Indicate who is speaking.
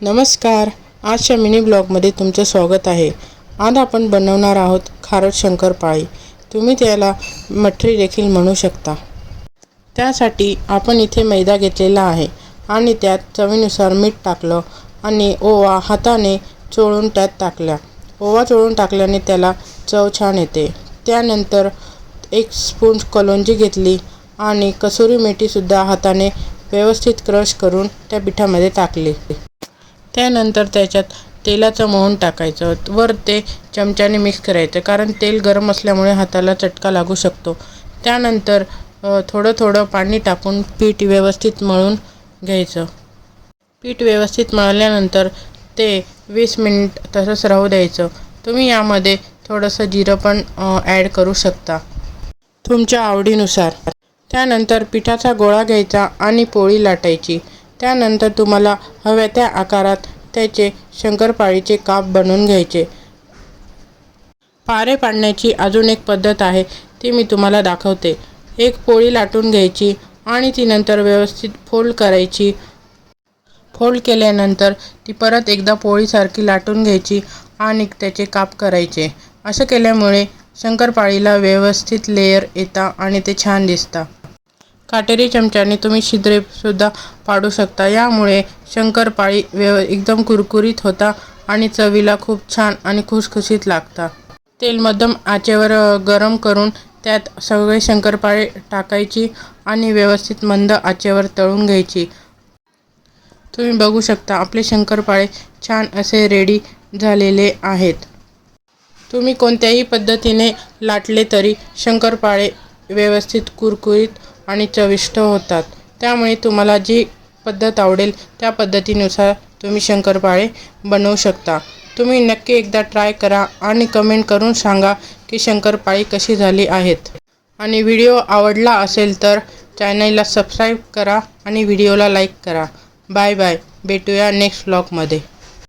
Speaker 1: नमस्कार. आजच्या मिनी ब्लॉगमध्ये तुमचं स्वागत आहे. आज आपण बनवणार आहोत खारट शंकरपाळी तुम्ही त्याला मठरी देखील म्हणू शकता. त्यासाठी आपण इथे मैदा घेतलेला आहे आणि त्यात चवीनुसार मीठ टाकलं आणि ओवा हाताने चोळून त्यात टाकल्या. ओवा चोळून टाकल्याने त्याला चव छान येते. त्यानंतर एक स्पून कलोंजी घेतली आणि कसुरी मेथीसुद्धा हाताने व्यवस्थित क्रश करून त्या पिठामध्ये टाकली. त्यानंतर त्याच्यात तेलाचं मोहन टाकायचं. वर ते चमच्याने मिक्स करायचं. कारण तेल गरम असल्यामुळे हाताला चटका लागू शकतो. त्यानंतर थोडं थोडं पाणी टाकून पीठ व्यवस्थित मळून घ्यायचं. पीठ व्यवस्थित मळल्यानंतर ते वीस मिनिट तसंच राहू द्यायचं. तुम्ही यामध्ये थोडंसं जिरं पण ॲड करू शकता. तुमच्या आवडीनुसार. त्यानंतर पिठाचा गोळा घ्यायचा आणि पोळी लाटायची. त्यानंतर तुम्हाला हव्या त्या आकारात त्याचे शंकरपाळीचे काप बनवून घ्यायचे. पारे पाडण्याची अजून एक पद्धत आहे ती मी तुम्हाला दाखवते. एक पोळी लाटून घ्यायची आणि ती नंतर व्यवस्थित फोल्ड करायची. फोल्ड केल्यानंतर ती परत एकदा पोळीसारखी लाटून घ्यायची आणि त्याचे काप करायचे. असं केल्यामुळे शंकरपाळीला व्यवस्थित लेयर येता आणि ते छान दिसतं. काटेरी चमच्याने तुम्ही छिद्रेसुद्धा पाडू शकता. यामुळे शंकरपाळी व्यव एकदम कुरकुरीत होता आणि चवीला खूप छान आणि खुसखुशीत लागता. तेल मध्यम आचेवर गरम करून त्यात सगळे शंकरपाळे टाकायची आणि व्यवस्थित मंद आचेवर तळून घ्यायची. तुम्ही बघू शकता आपले शंकरपाळे छान असे रेडी झालेले आहेत. तुम्ही कोणत्याही पद्धतीने लाटले तरी शंकरपाळे व्यवस्थित कुरकुरीत आणि चविष्ट होतात. त्यामुळे तुम्हाला जी पद्धत आवडेल त्या पद्धतीनुसार तुम्ही शंकरपाळे बनवू शकता. तुम्ही नक्की एकदा ट्राय करा आणि कमेंट करून सांगा की शंकरपाळी कशी झाली आहेत. आणि व्हिडिओ आवडला असेल तर चॅनलला सबस्क्राईब करा आणि व्हिडिओला लाईक करा. Bye bye. भेटूया नेक्स्ट ब्लॉगमध्ये.